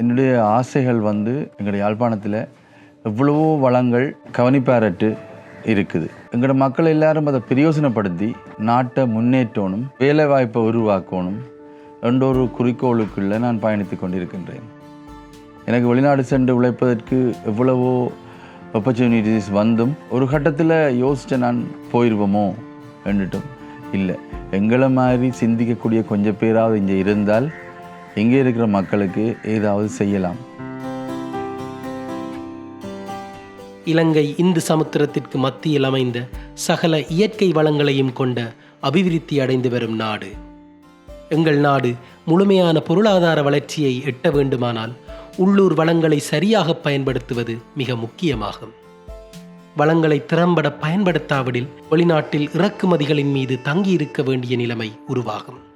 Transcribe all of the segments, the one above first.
என்னுடைய ஆசைகள் வந்து எங்களுடைய யாழ்ப்பாணத்தில் எவ்வளவோ வளங்கள் கவனிப்பாரட்டு இருக்குது. எங்களோட மக்கள் எல்லாரும் அதை பிரயோசனப்படுத்தி நாட்டை முன்னேற்றணும் வேலைவாய்ப்பை உருவாக்கணும் என்ற ஒரு குறிக்கோளுக்குள்ள நான் பயணித்து கொண்டிருக்கின்றேன். எனக்கு வெளிநாடு சென்று உழைப்பதற்கு எவ்வளவோ ஆப்பர்ச்சுனிட்டிஸ் வந்தும் ஒரு கட்டத்தில் யோசித்து நான் போயிடுவோமோ என்றுட்டும் இல்லை. எங்களை மாதிரி சிந்திக்கக்கூடிய கொஞ்சம் பேராவது இங்கே இருந்தால் இங்கே இருக்கிற மக்களுக்கு ஏதாவது செய்யலாம். இலங்கை இந்து சமுத்திரத்திற்கு மத்தியில் அமைந்த சகல இயற்கை வளங்களையும் கொண்ட அபிவிருத்தி அடைந்து வரும் நாடு. எங்கள் நாடு முழுமையான பொருளாதார வளர்ச்சியை எட்ட வேண்டுமானால் உள்ளூர் வளங்களை சரியாக பயன்படுத்துவது மிக முக்கியமாகும். வளங்களை திறம்பட பயன்படுத்தாவிடில் வெளிநாட்டில் இறக்குமதிகளின் மீது தங்கியிருக்க வேண்டிய நிலைமை உருவாகும்.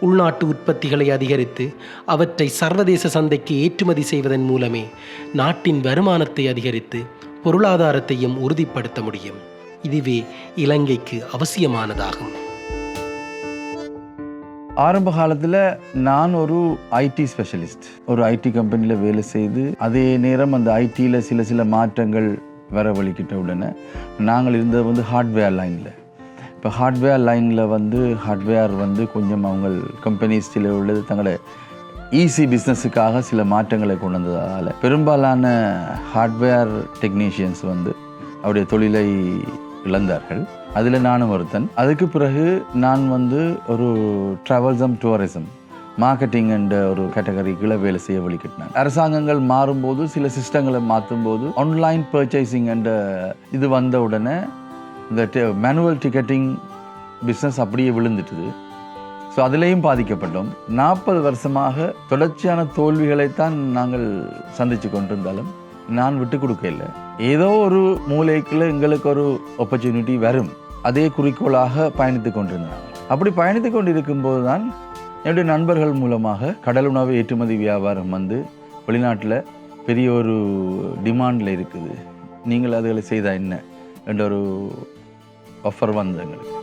உள்நாட்டு உற்பத்திகளை அதிகரித்து அவற்றை சர்வதேச சந்தைக்கு ஏற்றுமதி செய்வதன் மூலமே நாட்டின் வருமானத்தை அதிகரித்து பொருளாதாரத்தையும் உறுதிப்படுத்த முடியும். இதுவே இலங்கைக்கு அவசியமானதாகும். ஆரம்ப காலத்தில் நான் ஒரு ஐடி ஸ்பெஷலிஸ்ட் ஒரு ஐடி கம்பெனியில் வேலை செய்து அதே நேரம் அந்த ஐடியில் சில சில மாற்றங்கள் வரவழிக்கிட்ட உடனே நாங்கள் இருந்தது வந்து ஹார்ட்வேர் லைனில் இப்போ ஹார்ட்வேர் லைனில் வந்து ஹார்ட்வேர் வந்து கொஞ்சம் அவங்க கம்பெனிஸில் உள்ளது தங்களை ஈஸி பிஸ்னஸுக்காக சில மாற்றங்களை கொண்டு வந்ததால். பெரும்பாலான ஹார்ட்வேர் டெக்னீஷியன்ஸ் வந்து அவருடைய தொழிலை இழந்தார்கள். அதில் நானும் ஒருத்தன். அதுக்கு பிறகு நான் வந்து ஒரு ட்ராவல்ஸம் டூரிசம் மார்க்கெட்டிங் என்ற ஒரு கேட்டகரிக்குள்ள வேலை செய்ய வழிகிட்டினேன் அரசாங்கங்கள் மாறும்போது சில சிஸ்டங்களை மாற்றும் போது ஆன்லைன் பர்ச்சேசிங் என்ற இது வந்த உடனே இந்த மேனுவல் டிக்கெட்டிங் பிஸ்னஸ் அப்படியே விழுந்துட்டுது. ஸோ அதுலேயும் பாதிக்கப்பட்டோம். நாற்பது வருஷமாக தொடர்ச்சியான தோல்விகளைத்தான் நாங்கள் சந்தித்து கொண்டிருந்தாலும் நான் விட்டு கொடுக்க இல்லை ஏதோ ஒரு மூலைக்குள்ள எங்களுக்கு ஒரு ஆப்பர்ச்சுனிட்டி வரும். அதே குறிக்கோளாக பயணித்து கொண்டிருந்தாங்க அப்படி பயணித்து கொண்டிருக்கும் போது தான் என்னுடைய நண்பர்கள் மூலமாக கடல் உணவு ஏற்றுமதி வியாபாரம் வந்து வெளிநாட்டில் பெரிய ஒரு டிமாண்டில் இருக்குது. நீங்கள் அதுகளை செய்தால் என்ன? என்ற ஒரு ஆஃபர் வந்தது எங்களுக்கு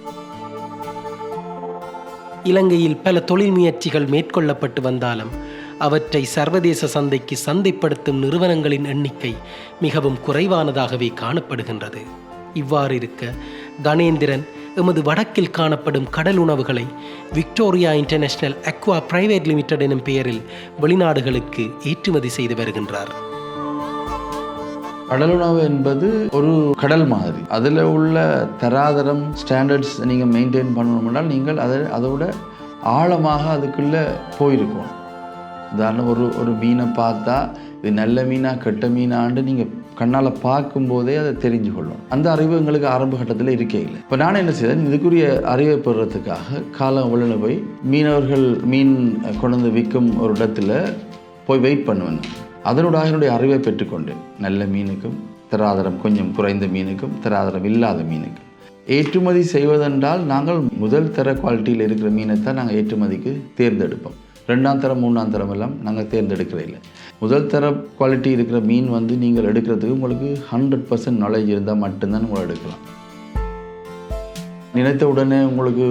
இலங்கையில் பல தொழில் முயற்சிகள் மேற்கொள்ளப்பட்டு வந்தாலும் அவற்றை சர்வதேச சந்தைக்கு சந்தைப்படுத்தும் நிறுவனங்களின் எண்ணிக்கை மிகவும் குறைவானதாகவே காணப்படுகின்றது. இவ்வாறு இருக்க கணேந்திரன் எமது வடக்கில் காணப்படும் கடல் உணவுகளை Victoria international aqua private limited எனும் பெயரில் வெளிநாடுகளுக்கு ஏற்றுமதி செய்து வருகின்றார். கடலுணவு என்பது ஒரு கடல் மாதிரி. அதில் உள்ள தராதரம் ஸ்டாண்டர்ட்ஸ் நீங்கள் மெயின்டைன் பண்ணணும்னால் நீங்கள் அதை அதோட ஆழமாக அதுக்குள்ளே போயிருக்கணும் உதாரணம் ஒரு ஒரு மீனை பார்த்தா இது நல்ல மீனா கெட்ட மீனான்னு நீங்கள் கண்ணால் பார்க்கும்போதே அதை தெரிஞ்சு கொள்ளும். அந்த அறிவு எங்களுக்கு ஆரம்ப கட்டத்தில் இருக்கே இல்லை. இப்போ நான் என்ன செய்தேன் இதுக்குரிய அறிவை பெறுறதுக்காக காலம் உள்ள போய் மீனவர்கள் மீன் கொண்டு வந்து விற்கும் ஒரு இடத்துல போய் வெயிட் பண்ணுவேன். அதனூடாக என்னுடைய அறிவை பெற்றுக்கொண்டேன் நல்ல மீனுக்கும் திராதரம் கொஞ்சம் குறைந்த மீனுக்கும் திராதரம் இல்லாத மீனுக்கும். ஏற்றுமதி செய்வதென்றால் நாங்கள் முதல் தர குவாலிட்டியில் இருக்கிற மீனை தான் நாங்கள் ஏற்றுமதிக்கு தேர்ந்தெடுப்போம். ரெண்டாம் தரம் மூணாம் தரம் எல்லாம் நாங்கள் தேர்ந்தெடுக்கிற இல்லை. முதல் தர குவாலிட்டி இருக்கிற மீன் வந்து நீங்கள் எடுக்கிறதுக்கு உங்களுக்கு ஹண்ட்ரட் பர்சன்ட் நாலேஜ் இருந்தால் மட்டும்தான் உங்களை எடுக்கலாம். நினைத்த உடனே உங்களுக்கு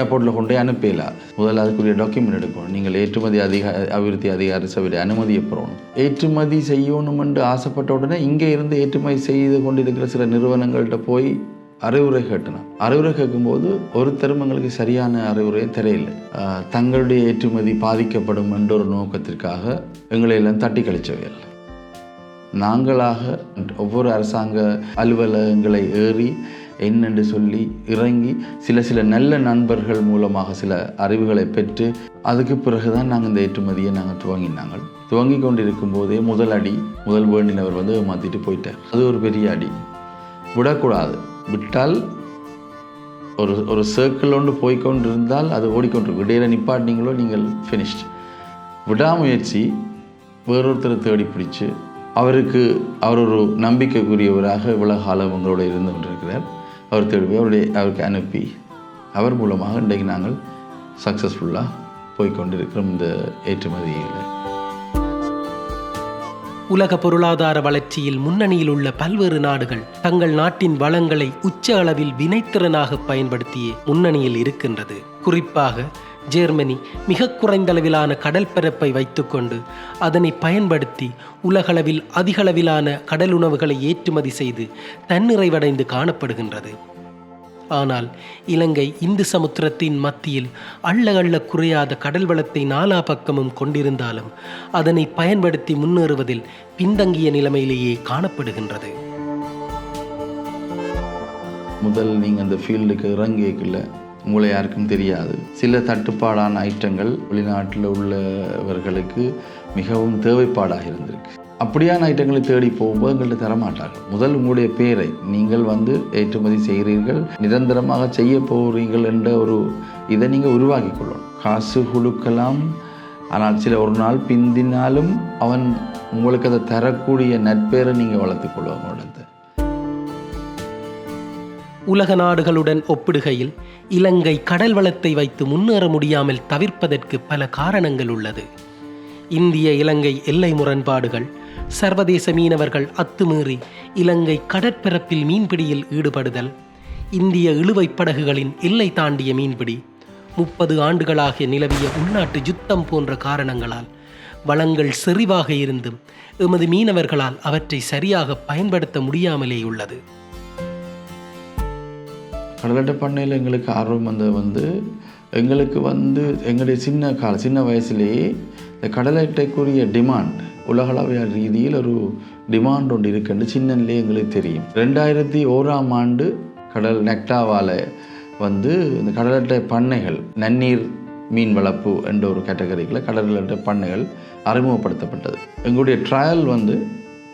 ஏர்போர்ட்டில் கொண்டு போய் அனுப்பிடலாம் முதல்ல அதுக்குரிய டாக்குமெண்ட் எடுக்கணும். நீங்கள் ஏற்றுமதி அதிக அபிவிருத்தி அதிகாரி சபையில் அனுமதியை பெறணும். ஏற்றுமதி செய்யணும் என்று ஆசைப்பட்ட உடனே இங்கே இருந்து ஏற்றுமதி செய்து கொண்டிருக்கிற சில நிறுவனங்கள்கிட்ட போய் அறிவுரை கேட்டணும். அறிவுரை கேட்கும்போது ஒருத்தரும் எங்களுக்கு சரியான அறிவுரையை தெரியல. தங்களுடைய ஏற்றுமதி பாதிக்கப்படும் என்ற ஒரு நோக்கத்திற்காக எங்களை எல்லாம் தட்டி கழிச்சவையல்ல நாங்களாக ஒவ்வொரு அரசாங்க அலுவலகங்களை ஏறி என்னென்று சொல்லி இறங்கி சில சில நல்ல நண்பர்கள் மூலமாக சில அறிவுகளை பெற்று அதுக்கு பிறகுதான் நாங்கள் இந்த ஏற்றுமதியை நாங்கள் துவங்கினாங்க துவங்கி கொண்டிருக்கும் போதே முதல் அடி முதல் வேண்டினவர் வந்து மாற்றிட்டு போயிட்டார். அது ஒரு பெரிய அடி. விடக்கூடாது. விட்டால் ஒரு ஒரு சர்க்கிள் ஒன்று போய்க்கொண்டிருந்தால் அது ஓடிக்கொண்டிருக்கும். இடையில நிப்பாட்டினீங்களோ நீங்கள் ஃபினிஷ்ட் விடாமுயற்சி வேறொருத்தரை தேடி பிடிச்சி அவருக்கு அவர் ஒரு நம்பிக்கைக்குரியவராக இவ்வளவு காலம் உங்களோட இருந்து கொண்டிருக்கிறார். அவர் தேடி போய் அவருடைய அவருக்கு அனுப்பி அவர் மூலமாக இன்றைக்கு நாங்கள் சக்ஸஸ்ஃபுல்லாக போய்க்கொண்டிருக்கிறோம் இந்த ஏற்றுமதியில். உலக பொருளாதார வளர்ச்சியில் முன்னணியில் உள்ள பல்வேறு நாடுகள் தங்கள் நாட்டின் வளங்களை உச்ச அளவில் வினைத்திறனாக பயன்படுத்தியே முன்னணியில் இருக்கின்றது. குறிப்பாக ஜெர்மனி மிக குறைந்தளவிலான கடல் பரப்பை வைத்துக்கொண்டு அதனை பயன்படுத்தி உலகளவில் அதிகளவிலான கடல் உணவுகளை ஏற்றுமதி செய்து தன்னிறைவடைந்து காணப்படுகின்றது. ஆனால் இலங்கை இந்து சமுத்திரத்தின் மத்தியில் அள்ள அள்ள குறையாத கடல் வளத்தை நாலா பக்கமும் கொண்டிருந்தாலும் அதனை பயன்படுத்தி முன்னேறுவதில் பின்தங்கிய நிலைமையிலேயே காணப்படுகின்றது. முதல் நீங்கள் அந்த ஃபீல்டுக்கு இறங்கிக்கல உங்களை யாருக்கும் தெரியாது. சில தட்டுப்பாடான ஐட்டங்கள் வெளிநாட்டில் உள்ளவர்களுக்கு மிகவும் தேவைப்பாடாக இருந்திருக்கு. அப்படியான ஐட்டங்களை தேடி போகும்போது எங்கள்கிட்ட தரமாட்டார்கள். முதல் உங்களுடைய பேரை நீங்கள் வந்து ஏற்றுமதி செய்கிறீர்கள் நிரந்தரமாக செய்ய போகிறீர்கள் என்ற ஒரு இதை நீங்கள் உருவாக்கி கொள்ளணும். காசு கொடுக்கலாம் ஆனால் சில ஒரு நாள் பிந்தினாலும் அவன் உங்களுக்கு அதை தரக்கூடிய நட்பேரை நீங்கள் வளர்த்துக்கொள்வாங்க உடனே உலக நாடுகளுடன் ஒப்பிடுகையில் இலங்கை கடல் வளத்தை வைத்து முன்னேற முடியாமல் தவிர்ப்பதற்கு பல காரணங்கள் உள்ளது. இந்திய இலங்கை எல்லை முரண்பாடுகள் சர்வதேச மீனவர்கள் அத்துமீறி இலங்கை கடற்பரப்பில் மீன்பிடியில் ஈடுபடுதல் இந்திய இழுவைப் படகுகளின் எல்லை தாண்டிய மீன்பிடி முப்பது ஆண்டுகளாக நிலவிய உள்நாட்டு யுத்தம் போன்ற காரணங்களால் வளங்கள் செறிவாக இருந்தும் எமது மீனவர்களால் அவற்றை சரியாக பயன்படுத்த முடியாமலே உள்ளது கடலட்டை பண்ணையில் எங்களுக்கு ஆர்வம் வந்தது வந்து எங்களுக்கு வந்து எங்களுடைய சின்ன கால சின்ன வயசுலேயே இந்த கடலட்டைக்குரிய டிமாண்ட் உலகளவிய ரீதியில் ஒரு டிமாண்ட் ஒன்று இருக்குன்னு சின்னன்லேயே எங்களுக்கு தெரியும். ரெண்டாயிரத்தி ஓராம் ஆண்டு கடல் நெக்டாவால் வந்து இந்த கடலட்டை பண்ணைகள் நன்னீர் மீன் வளர்ப்பு என்ற ஒரு கேட்டகரியில் கடலட்டை பண்ணைகள் அறிமுகப்படுத்தப்பட்டது. எங்களுடைய ட்ரையல் வந்து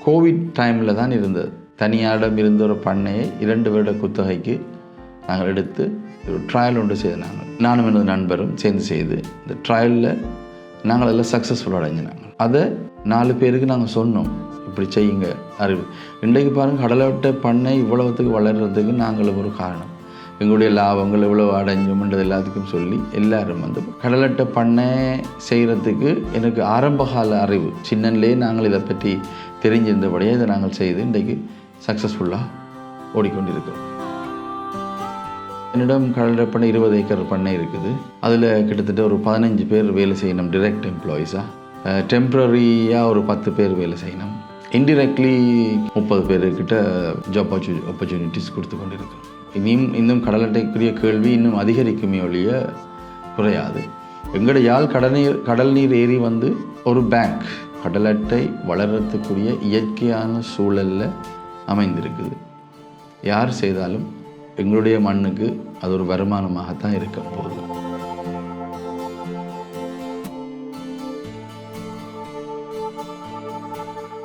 கோவிட் டைமில் தான் இருந்தது. தனியாரிடம் இருந்த ஒரு பண்ணையை இரண்டு வருட குத்தகைக்கு நாங்கள் எடுத்து ஒரு ட்ரையல் ஒன்று செய்து நாங்கள். நானும் எனது நண்பரும் சேர்ந்து செய்து இந்த ட்ரையலில் நாங்கள் எல்லாம் சக்ஸஸ்ஃபுல் அடைஞ்சினாங்க. அதை நாலு பேருக்கு நாங்கள் சொன்னோம். இப்படி செய்யுங்க அறிவு. இன்றைக்கு பாருங்கள் கடலோட்ட பண்ணை இவ்வளவுத்துக்கு வளர்கிறதுக்கு நாங்களும் ஒரு காரணம். எங்களுடைய லாபங்கள் இவ்வளோ அடைஞ்சோம்ன்றது எல்லாத்துக்கும் சொல்லி எல்லாரும் வந்து கடலட்டை பண்ணை செய்கிறதுக்கு எனக்கு ஆரம்பகால அறிவு. சின்னன்லேயே நாங்கள் இதை பற்றி தெரிஞ்சிருந்தபடியே இதை நாங்கள் செய்து இன்றைக்கு சக்ஸஸ்ஃபுல்லாக ஓடிக்கொண்டிருக்கிறோம். என்னிடம் கடல் இருபது ஏக்கர் பண்ணை இருக்குது. அதில் கிட்டத்தட்ட ஒரு பதினஞ்சு பேர் வேலை செய்யணும் டிரெக்ட் எம்ப்ளாயீஸாக டெம்ப்ரரியாக ஒரு பத்து பேர் வேலை செய்யணும். இன்டிரெக்ட்லி முப்பது பேர்கிட்ட ஜாப் ஆப்பர்ச்சுனிட்டிஸ் கொடுத்து கொண்டு இருக்கோம் இனியும் இன்னும் கடலட்டைக்குரிய கேள்வி இன்னும் அதிகரிக்குமே ஒழிய குறையாது. எங்களோட யாழ் கடல் நீர் கடல் நீர் ஏரி வந்து ஒரு பேங்க் கடலட்டை வளர்கிறதுக்குரிய இயற்கையான சூழலில் அமைந்திருக்குது. யார் செய்தாலும் எங்களுடைய மண்ணுக்கு அது ஒரு வருமானமாகத்தான் இருக்க போகுது.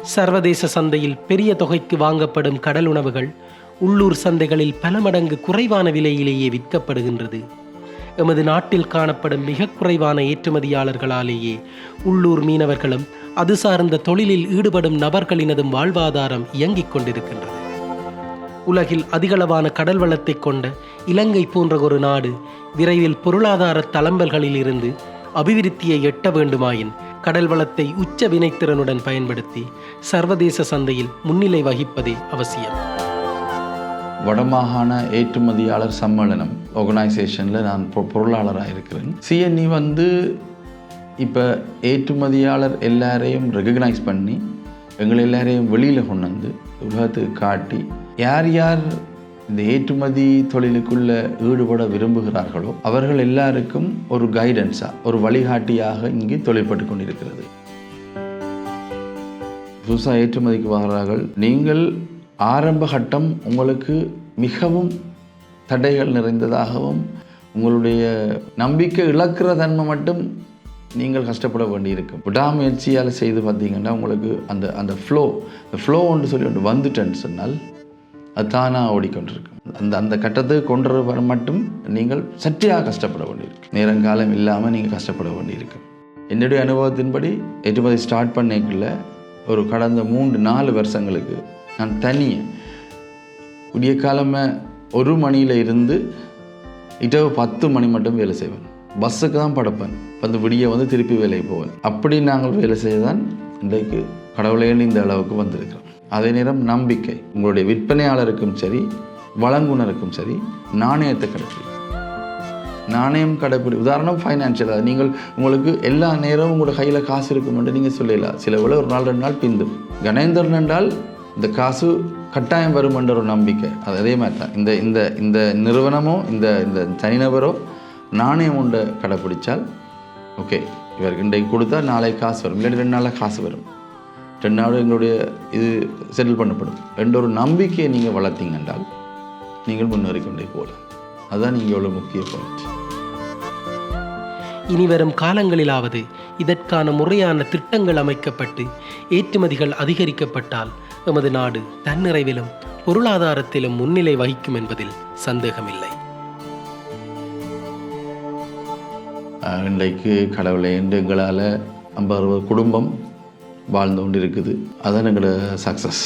சர்வதேச சந்தையில் பெரிய தொகைக்கு வாங்கப்படும் கடல் உணவுகள் உள்ளூர் சந்தைகளில் பல மடங்கு குறைவான விலையிலேயே விற்கப்படுகின்றது. எமது நாட்டில் காணப்படும் மிக குறைவான ஏற்றுமதியாளர்களாலேயே உள்ளூர் மீனவர்களும் அது சார்ந்த தொழிலில் ஈடுபடும் நபர்களினதும் வாழ்வாதாரம் இயங்கிக் கொண்டிருக்கின்றது. உலகில் அதிகளவான கடல் வளத்தை கொண்ட இலங்கை போன்ற ஒரு நாடு விரைவில் பொருளாதார தளம்பல்களில் இருந்து அபிவிருத்தியை எட்ட வேண்டுமாயின் கடல் வளத்தை உச்ச வினைத்திறனுடன் பயன்படுத்தி சர்வதேச சந்தையில் முன்னிலை வகிப்பதே அவசியம். வடமாகாண ஏற்றுமதியாளர் சம்மேளனம் ஆர்கனைசேஷனில் நான் பொ- பொருளாளராக இருக்கிறேன் சிஎன்இ வந்து இப்போ ஏற்றுமதியாளர் எல்லாரையும் ரெகக்னைஸ் பண்ணி எங்களை எல்லாரையும் வெளியில் கொண்டு வந்து உலகத்துக்கு காட்டி யார் யார் இந்த ஏற்றுமதி தொழிலுக்குள்ள ஈடுபட விரும்புகிறார்களோ அவர்கள் எல்லாருக்கும் ஒரு கைடன்ஸாக ஒரு வழிகாட்டியாக இங்கு தொழில்பட்டு கொண்டிருக்கிறது. புதுசாக ஏற்றுமதிக்கு வர்றார்கள். நீங்கள் ஆரம்ப கட்டம் உங்களுக்கு மிகவும் தடைகள் நிறைந்ததாகவும் உங்களுடைய நம்பிக்கை இழக்கிற தன்மை மட்டும் நீங்கள் கஷ்டப்பட வேண்டியிருக்கும். விடாமுயற்சியால் செய்து பார்த்தீங்கன்னா உங்களுக்கு அந்த அந்த ஃப்ளோ இந்த ஃப்ளோ ஒன்று சொல்லி ஒன்று வந்துட்டேன்னு சொன்னால் அது தானாக ஓடிக்கொண்டிருக்கும். அந்த அந்த கட்டத்துக்கு கொண்டு வர மட்டும் நீங்கள் சற்றியாக கஷ்டப்பட வேண்டியிருக்கும். நேரங்காலம் இல்லாமல் நீங்கள் கஷ்டப்பட வேண்டியிருக்கும். என்னுடைய அனுபவத்தின்படி ஏற்றுமதி ஸ்டார்ட் பண்ணிக்கல ஒரு கடந்த மூன்று நாலு வருஷங்களுக்கு நான் தனியே விடிய காலமே ஒரு மணியில் இருந்து இரவு பத்து மணி மட்டும் வேலை செய்வேன். பஸ்ஸுக்கு தான் படைப்பேன். வந்து விடிய வந்து திருப்பி வேலைக்கு போவேன். அப்படி நாங்கள் வேலை செய்து தான் இன்றைக்கு கடவுளேன்னு இந்த அளவுக்கு வந்திருக்கிறோம். அதே நேரம் நம்பிக்கை. உங்களுடைய விற்பனையாளருக்கும் சரி வழங்குனருக்கும் சரி நாணயத்தை கிடைக்கும் நாணயம் கடைப்பிடி உதாரணம் ஃபைனான்ஷியலாக நீங்கள் உங்களுக்கு எல்லா நேரமும் உங்களோட கையில் காசு இருக்குமென்று நீங்கள் சொல்லலாம் சில வேளை ஒரு நாள் ரெண்டு நாள் பிந்தும் கணேந்திரன் என்றால் இந்த காசு கட்டாயம் வரும் என்ற ஒரு நம்பிக்கை. அது அதே மாதிரி தான். இந்த இந்த இந்த நிறுவனமோ இந்த இந்த தனிநபரோ நாணயம் உண்டை கடைப்பிடிச்சால் ஓகே இவருக்கு இன்றைக்கு கொடுத்தா நாளைக்கு காசு வரும். இல்லாட்டி ரெண்டு நாளில் காசு வரும். ரெண்டு நாள் எங்களுடைய இது செட்டில் பண்ணப்படும். என்ற ஒரு நம்பிக்கையை நீங்கள் வளர்த்தீங்க என்றால் நீங்கள் முன்னேறி கொண்டே போகலாம். அதுதான் நீங்கள் எவ்வளோ முக்கிய பாயிண்ட் இனிவரும் காலங்களிலாவது இதற்கான முறையான திட்டங்கள் அமைக்கப்பட்டு ஏற்றுமதிகள் அதிகரிக்கப்பட்டால் எமது நாடு தன்னிறைவிலும் பொருளாதாரத்திலும் முன்னிலை வகிக்கும் என்பதில் சந்தேகமில்லை. இன்றைக்கு கடவுளை என்று எங்களால் ஐம்பது குடும்பம் வாழ்ந்து கொண்டு இருக்குது அதான் எங்களோட சக்ஸஸ்